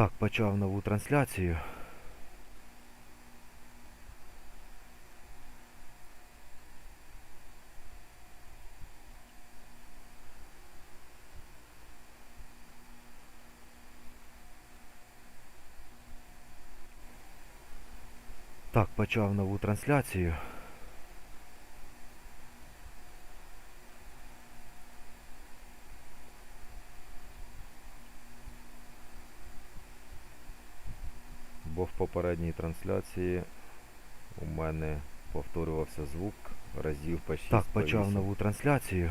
Так, почав нову трансляцію. Так, почав нову трансляцію. Попередній трансляції у мене повторювався звук разів по 6 Так, по почав 8. нову трансляцію.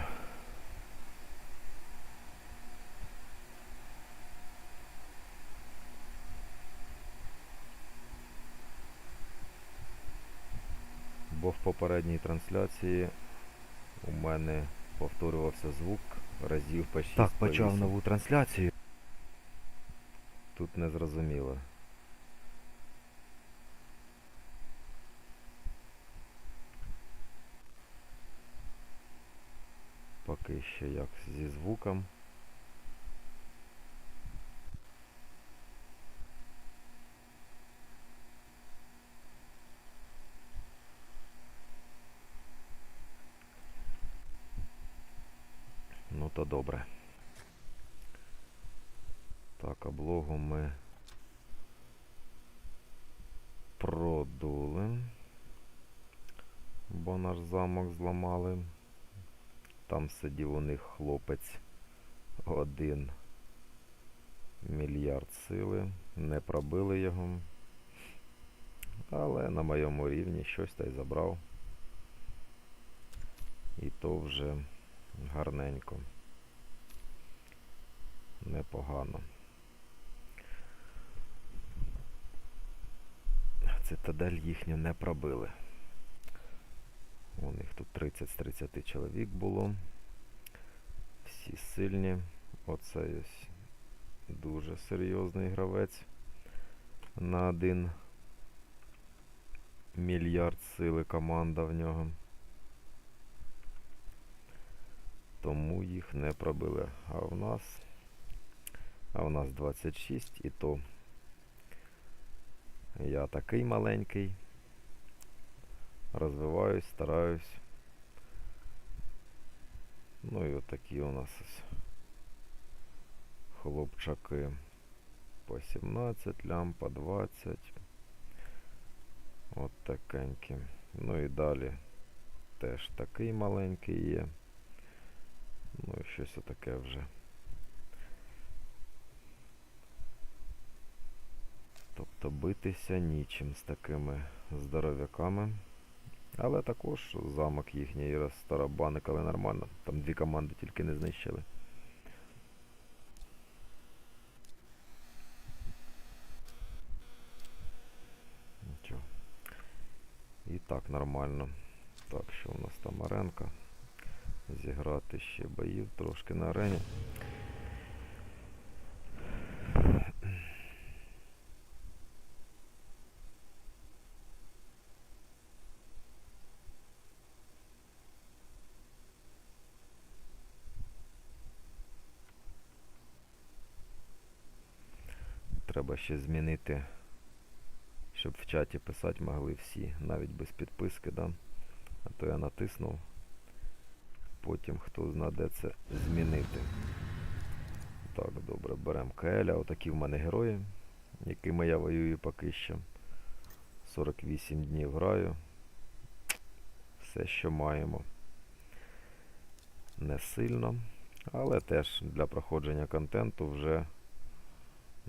Бо в попередній трансляції у мене повторювався звук разів по 6 Так, по почав 8. нову трансляцію. Тут не зрозуміло. Поки що як зі звуком. Ну то добре. Так, облогу ми продули, бо наш замок зламали. Там сидів у них хлопець один мільярд сили, не пробили його. Але на моєму рівні щось та й забрав. І то вже гарненько. Непогано. Цитадель їхню не пробили. У них тут 30 з 30 чоловік було. Всі сильні. Оце ось дуже серйозний гравець на один мільярд сили команда в нього. Тому їх не пробили. А в нас. А в нас 26 і то я такий маленький. Розвиваюсь, стараюсь. Ну і отакі у нас ось хлопчаки по 17 лям, по 20. От такенькі. Ну і далі теж такий маленький є. Ну і щось отаке вже. Тобто битися нічим з такими здоров'яками. Але також замок їхній розтарабаникали нормально. Там дві команди тільки не знищили. І так нормально. Так, що у нас там аренка? Зіграти ще боїв трошки на арені. Треба ще змінити, щоб в чаті писати могли всі, навіть без підписки, да? А то я натиснув. Потім хто знає, де це змінити. Так, добре, беремо Келя. Отакі в мене герої, якими я воюю поки що. 48 днів граю. Все, що маємо. Не сильно, але теж для проходження контенту вже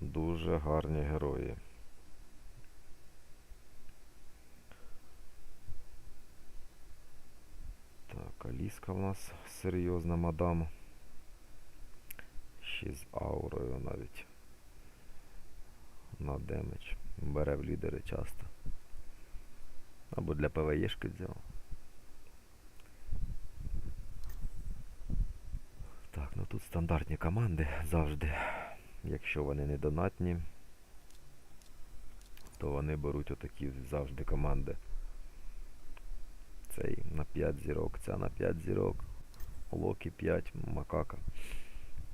дуже гарні герої. Так, Аліска в нас серйозна мадам. Ще з аурою навіть. На демедж. Бере в лідери часто. Або для ПВЕшки взяв. Так, ну тут стандартні команди завжди. Якщо вони не донатні, то вони беруть отакі завжди команди. Цей на 5 зірок, ця на 5 зірок, Локі 5, Макака.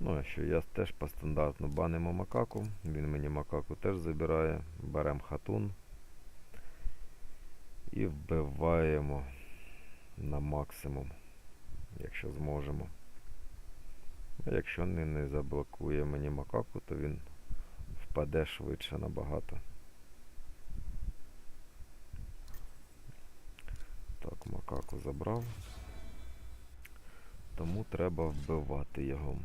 Ну, а що я теж по стандартну банимо макаку. Він мені макаку теж забирає. Беремо хатун і вбиваємо на максимум, якщо зможемо. Якщо не, не заблокує мені макаку, то він впаде швидше набагато. Так, макаку забрав. Тому треба вбивати його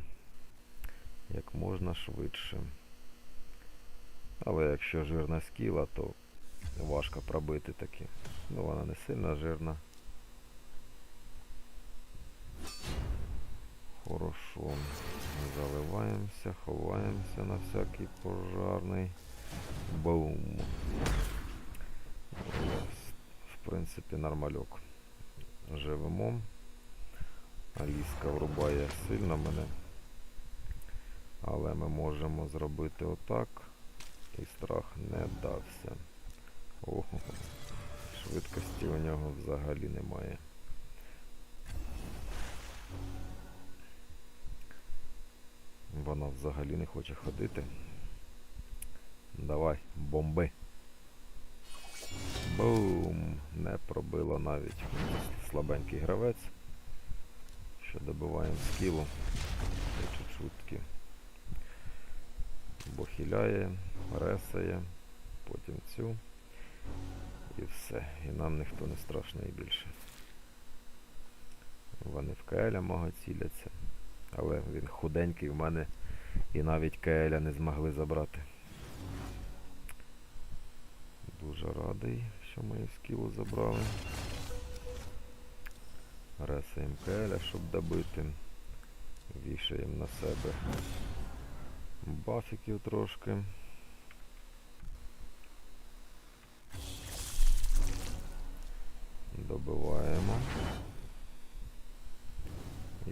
як можна швидше. Але якщо жирна скіла, то важко пробити таки. Ну вона не сильно жирна. Хорошо. Заливаємося, ховаємося на всякий пожарний. Бум. В принципі, нормальок. Живемо. Аліска врубає сильно мене. Але ми можемо зробити отак. І страх не дався. Ого. Швидкості у нього взагалі немає. Вона взагалі не хоче ходити. Давай, бомби. Бум! Не пробило навіть слабенький гравець. Що добиваємо скілу. Це чуть-чутки. Бо хиляє, ресає, потім цю. І все. І нам ніхто не страшний більше. Вони в Келя мого ціляться. Але він худенький в мене і навіть Келя не змогли забрати. Дуже радий, що мою скілу забрали. Ресаємо Келя, щоб добити. Вішаємо на себе бафіків трошки. Добиваємо.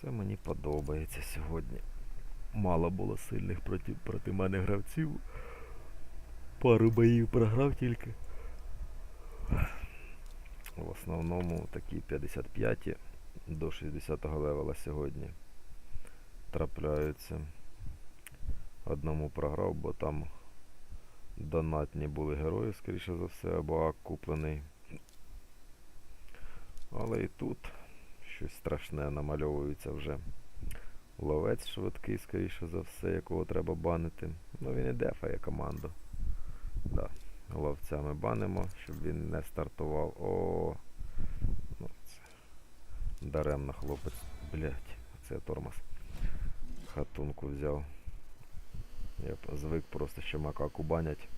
Це мені подобається сьогодні. Мало було сильних проти, проти мене гравців. Пару боїв програв тільки. В основному такі 55 до 60 левела сьогодні трапляються. Одному програв, бо там донатні були герої, скоріше за все, або куплений. Але і тут щось страшне намальовується вже. Ловець швидкий, скоріше за все, якого треба банити. Ну він і дефає команду. Да. Ловця банимо, щоб він не стартував. О, ну це даремно хлопець. Блять, це тормоз. Хатунку взяв. Я звик просто, що макаку банять.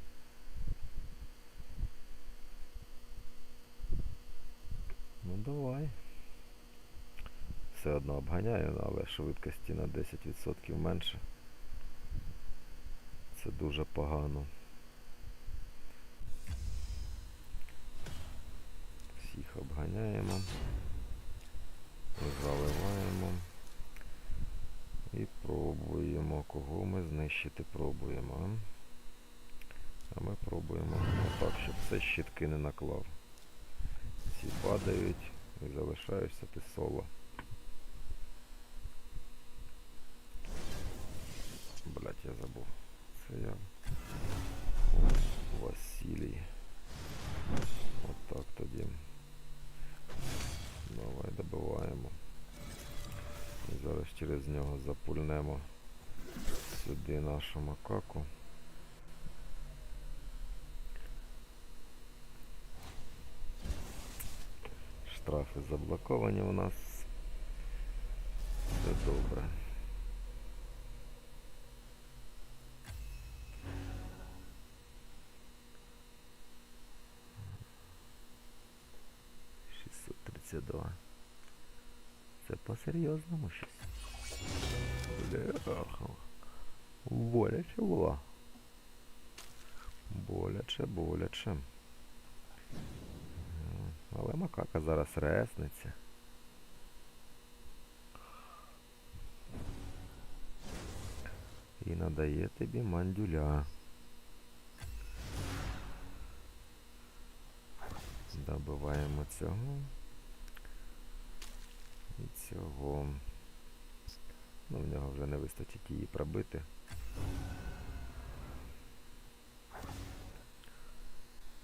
Ну давай. Все одно обганяю, але швидкості на 10% менше. Це дуже погано. Всіх обганяємо. Заливаємо. І пробуємо. Кого ми знищити пробуємо. а? Ми пробуємо отак, щоб все щитки не наклав. Всі падають і залишаєшся ти соло. Блять, я забув. Це я. Василій. Отак тоді. Давай добиваємо. І зараз через нього запульнемо сюди нашу макаку. Штрафи заблоковані у нас. Все добре. По-серйозному щось. Бляха. Боляче було. Боляче, боляче. Але макака зараз ресниться. І надає тобі мандюля. Добиваємо цього. І цього. Ну, в нього вже не вистачить її пробити.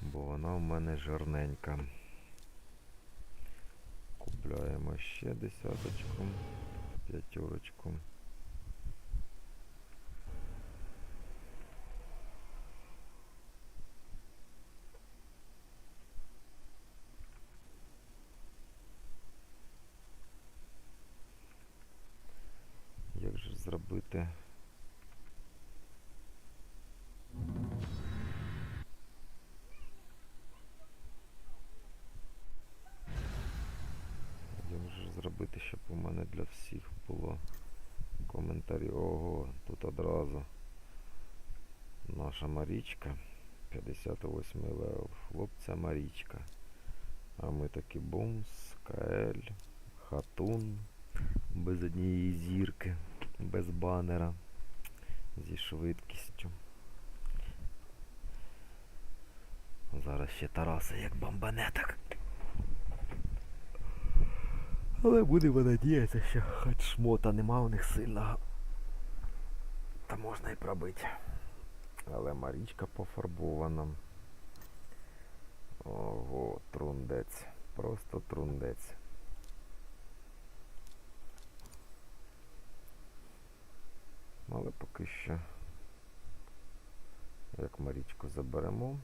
Бо вона в мене жирненька. Купляємо ще десяточку, п'ятерочку. Як же зробити? Як же зробити, щоб у мене для всіх було коментарі. Ого, тут одразу наша Марічка. 58 левел. Хлопця Марічка. А ми такі бумс, КЛ, Хатун. Без однієї зірки, без банера. Зі швидкістю. Зараз ще Тараса як бомбанеток. Але будемо надіятися, що хоч шмота нема у них сильного. Та можна і пробити. Але Марічка пофарбована. Ого, трундець. Просто трундець. Але поки що, як Марічку заберемо,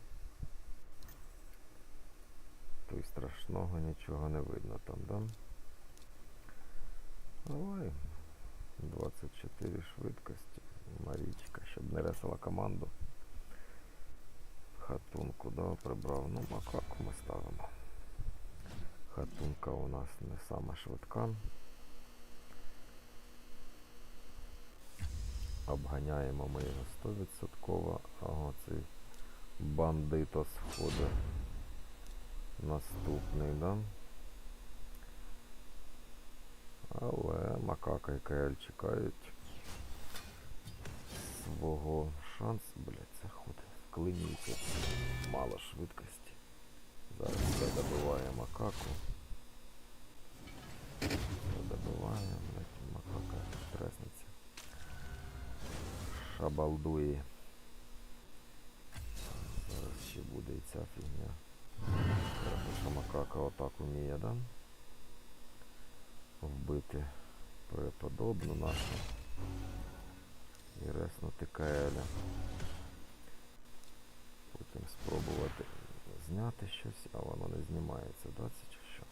то й страшного нічого не видно там, да? Давай. 24 швидкості. Марічка, щоб не ресала команду. Хатунку, да, прибрав. Ну, макаку ми ставимо. Хатунка у нас не сама швидка. Обганяємо ми його 100%. Ага, цей бандитос входить. Наступний, да? Але макака і КЛ чекають свого шансу. Блять, це ходить. Вклинюється. Мало швидкості. Зараз все добиває макаку. Все добиває, блять, макака стреснеться. Шабалдує. Зараз ще буде і ця фігня. Що макака отак уміє, да? Вбити преподобну нашу і реснути Каеля. Потім спробувати зняти щось, а воно не знімається, да, це чи що?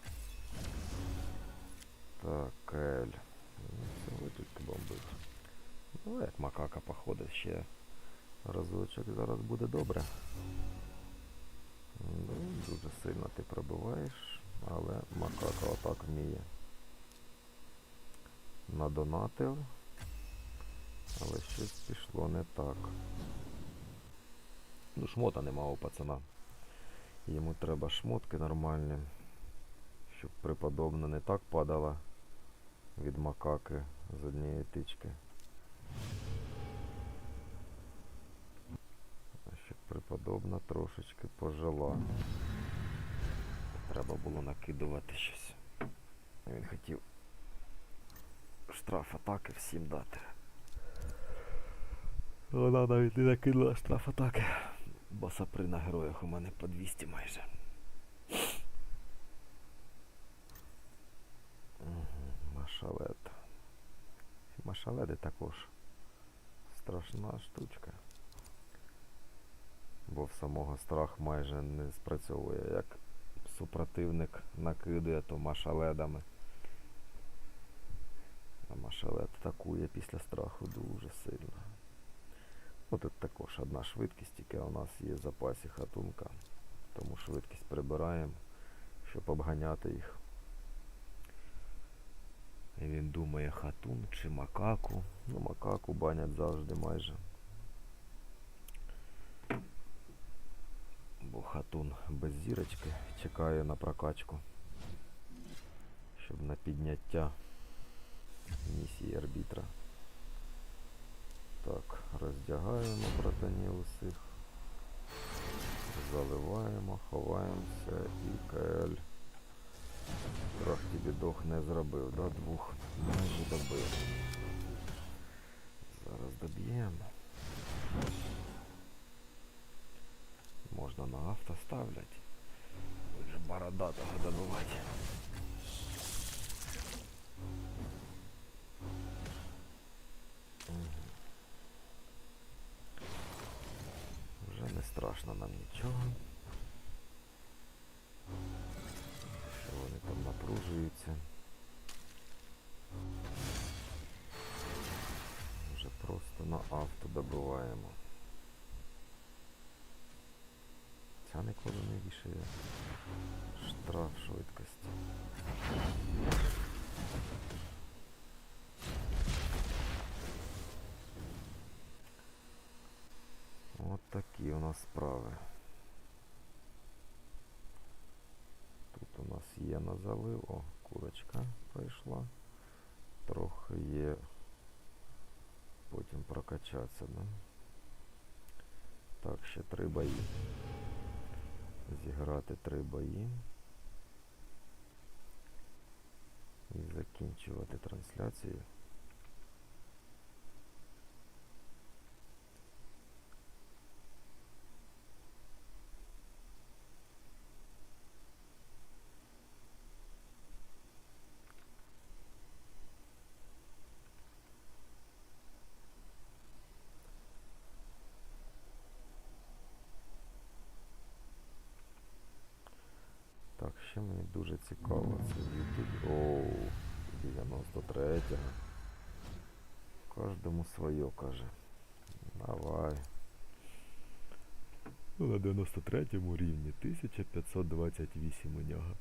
Так, Каель. Ну, Цього тільки бомбить. Ну, як макака походить ще разочок, зараз буде добре. Ну, дуже сильно ти пробиваєш, але макака отак вміє. Надонатив, але щось пішло не так. Ну, шмота нема у пацана. Йому треба шмотки нормальні, щоб преподобна не так падала від макаки з однієї тички. Щоб преподобна трошечки пожила. Треба було накидувати щось. Він хотів штраф атаки всім дати. Вона навіть не накинула штраф атаки. Бо сапри на героях у мене по 200 майже. Машалет. Машаледи також страшна штучка. Бо в самого страх майже не спрацьовує. Як супротивник накидує, то машаледами. А машалет атакує після страху дуже сильно. Ну тут також одна швидкість, тільки у нас є в запасі хатунка. Тому швидкість прибираємо, щоб обганяти їх. І він думає хатун чи макаку. Ну, макаку банять завжди майже. Бо хатун без зірочки чекає на прокачку. Щоб на підняття місії арбітра. Роздягаємо братанів усіх. Заливаємо, ховаємося і КЛ. Трохи бідох не зробив, да? Двох майже добив. Зараз доб'ємо. Можна на авто ставлять. Вже бородатого добивати. Страшно нам нічого. Що вони там напружуються. Вже просто на авто добиваємо. Ця ніколи не вішає штраф швидкості. От такі у справи. Тут у нас є на залив. О, курочка прийшла. Трохи є. Потім прокачатися, да? Так, ще три бої. Зіграти три бої. І закінчувати трансляцію. Так, ще мені дуже цікаво. Це YouTube. Оу, 93-го. Кожному своє, каже. Давай. Ну, на 93-му рівні 1528 у нього.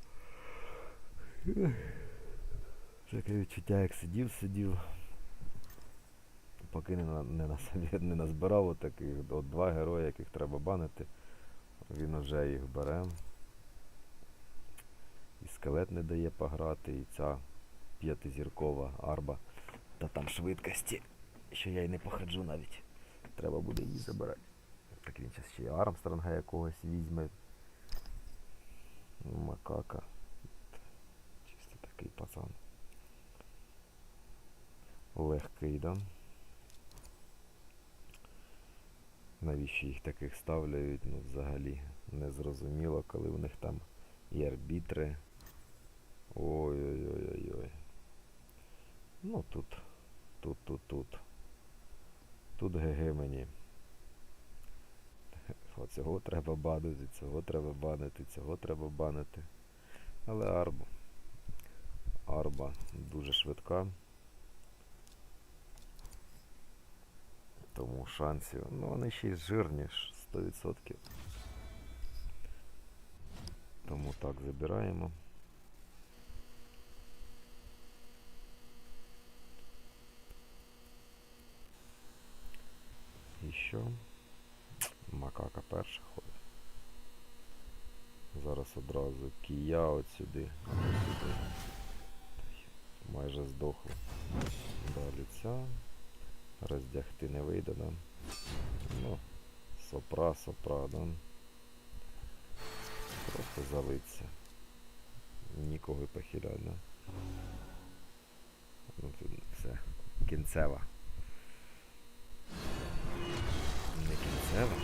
Таке відчуття, як сидів, сидів. Поки не, на, не, на не назбирав отаких от два герої, яких треба банити. Він вже їх бере. І скелет не дає пограти, і ця п'ятизіркова арба. Та там швидкості, що я й не походжу навіть. Треба буде її забирати. Так він зараз ще й Армстронга якогось візьме. Ну, Макака. Чисто такий пацан. Легкий, да? Навіщо їх таких ставляють, ну взагалі не зрозуміло, коли у них там і арбітри. Ой-ой-ой-ой-ой. Ну тут, тут, тут, тут. Тут ГГ мені. Оцього треба банити, цього треба банити, цього треба банити. Але арбу. Арба дуже швидка. Тому шансів. Ну вони ще й жирні 100%. Тому так забираємо. І що? Макака перша ходить. Зараз одразу кія от сюди. сюди. Майже здохло. Далі ця. Роздягти не вийде, да? Ну, сопра, сопра, да? Просто залиться. Нікого й похилять, да? Ну тут все. Кінцева. Кінцева.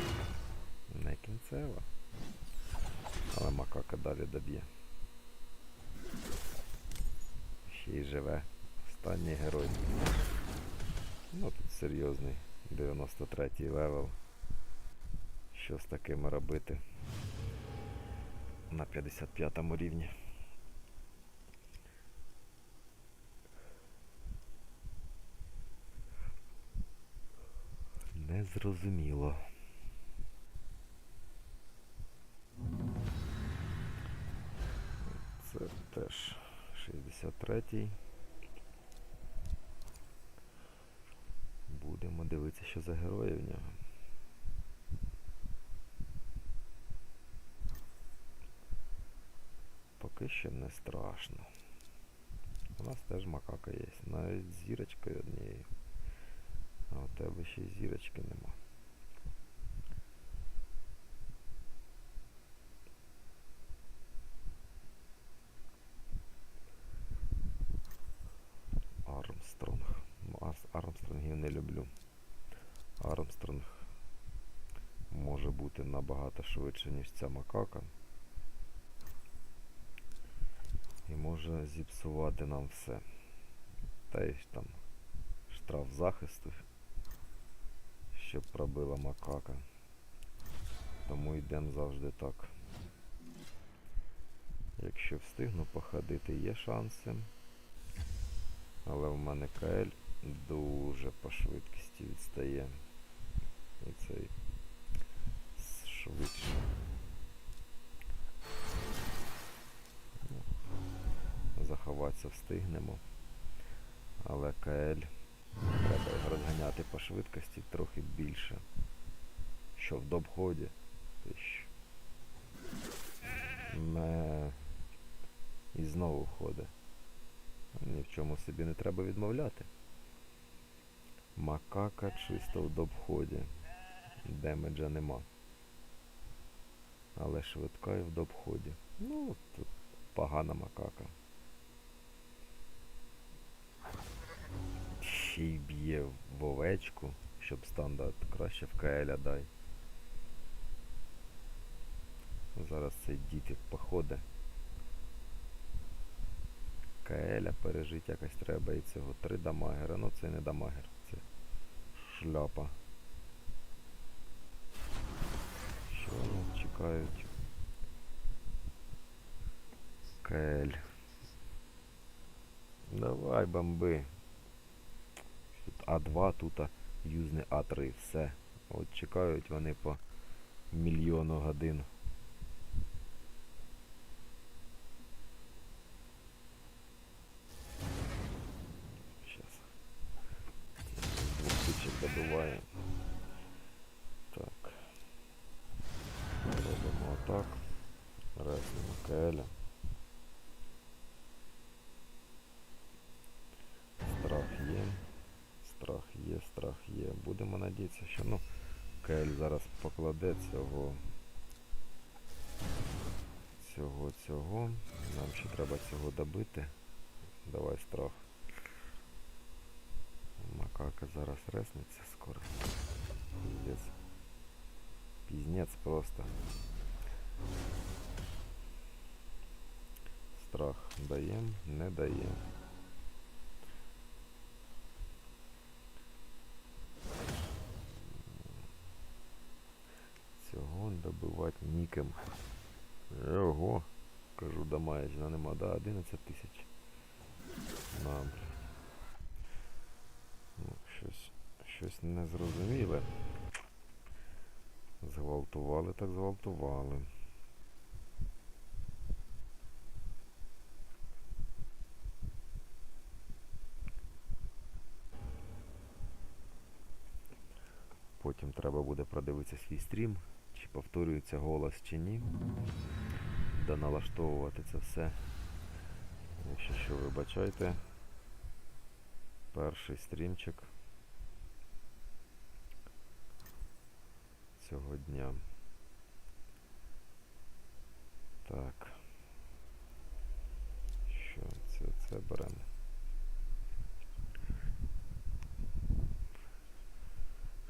Не кінцева. Але макака далі доб'є. Ще й живе. Останній герой. Ну тут серйозний 93-й левел. Що з такими робити? На 55 рівні. Незрозуміло. Це теж 63-й. Будемо дивитися, що за герої в нього. Поки що не страшно. У нас теж макака є, навіть з зірочкою однією. А у тебе ще й зірочки нема. Набагато швидше, ніж ця макака. І може зіпсувати нам все. Та й там штраф захисту, щоб пробила макака. Тому йдемо завжди так. Якщо встигну походити, є шанси. Але в мене КЛ дуже по швидкості відстає. І цей швидше. Ну, Заховатися встигнемо. Але КЛ треба його розганяти по швидкості трохи більше. Що в добході. Ме... І знову ходить. Ні в чому собі не треба відмовляти. Макака чисто в добході. Демеджа нема. Але швидка і в добході. Ну, тут погана макака. Ще й б'є в овечку, щоб стандарт краще в КЛ дай. Зараз цей дід як походить. Каеля пережити якось треба і цього три дамагера. Ну це не дамагер, це шляпа. Що вони чекають? Каель. Давай, бомби. Тут А2, тут юзне А3, все. От чекають вони по мільйону годин. Сейчас. Двух тычек добиваем. Так. Робимо отак. Реснемо Келя. Страх є. Страх є, страх є. Надіятися, що ну, Кель зараз покладе цього. Цього, цього. Нам ще треба цього добити. Давай страх. Макака зараз реснеться скоро. Пиздец. Пизнец просто. Страх даєм, не даєм. Цього добивати ніким. Ого, кажу, до маячна нема, да, 11 тисяч. На. Ну, щось, щось незрозуміле. Зґвалтували, так зґвалтували. Потім треба буде продивитися свій стрім, повторюється голос, чи ні. Да налаштовувати це все. Якщо що, вибачайте. Перший стрімчик цього дня. Так. Що це? Це беремо.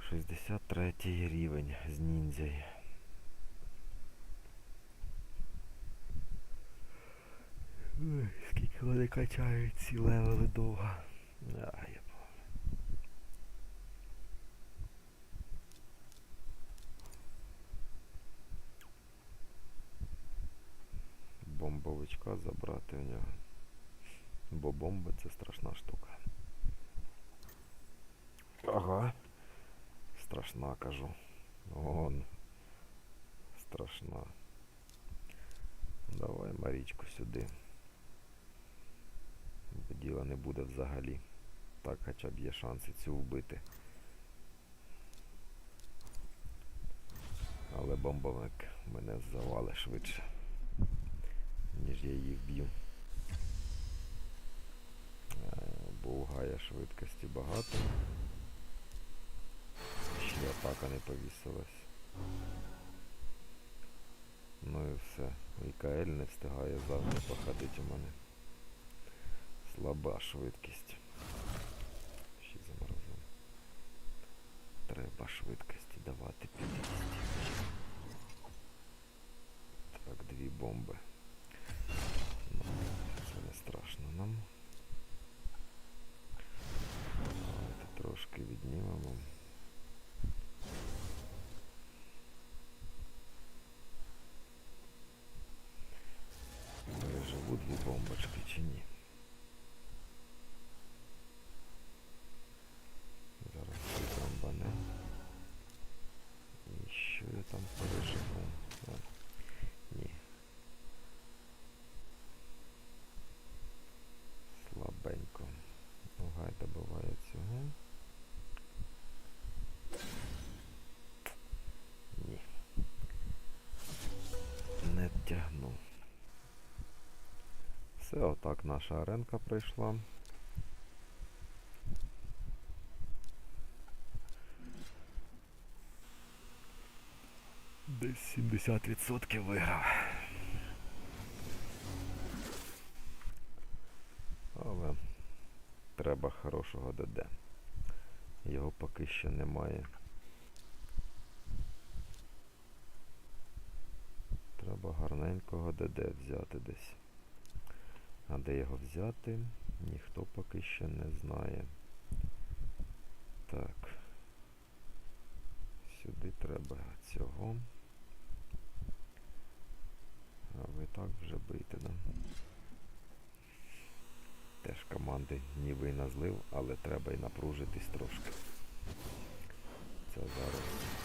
Шістдесят третій рівень з ніндзяй. Ой, скільки вони качають ці левели довго. А, я помню. Бомбовичка забрати у нього. Бо бомба це страшна штука. Ага. Страшна, кажу. Вон. Страшна. Давай Марічку сюди діла не буде взагалі. Так хоча б є шанси цю вбити. Але бомбовик мене завали швидше, ніж я її вб'ю. Е, бо у гая швидкості багато. Ще атака не повісилась. Ну і все. І КЛ не встигає завтра походити у мене. Слаба швидкість. Ще заморозимо. Треба швидкості Все, отак наша аренка прийшла. Десь 70% виграв. Але треба хорошого ДД. Його поки що немає. Треба гарненького ДД взяти десь. А де його взяти, ніхто поки що не знає. Так. Сюди треба цього. А ви так вже бийте, да? Теж команди ніби й на злив, але треба й напружитись трошки. Це зараз.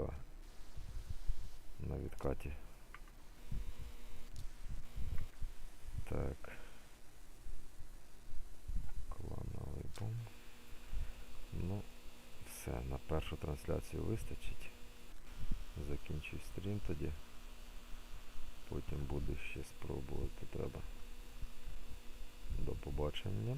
Рази на відкаті. Так. Клановий бомб. Ну, все, на першу трансляцію вистачить. Закінчуй стрім тоді. Потім буду ще спробувати треба. До побачення.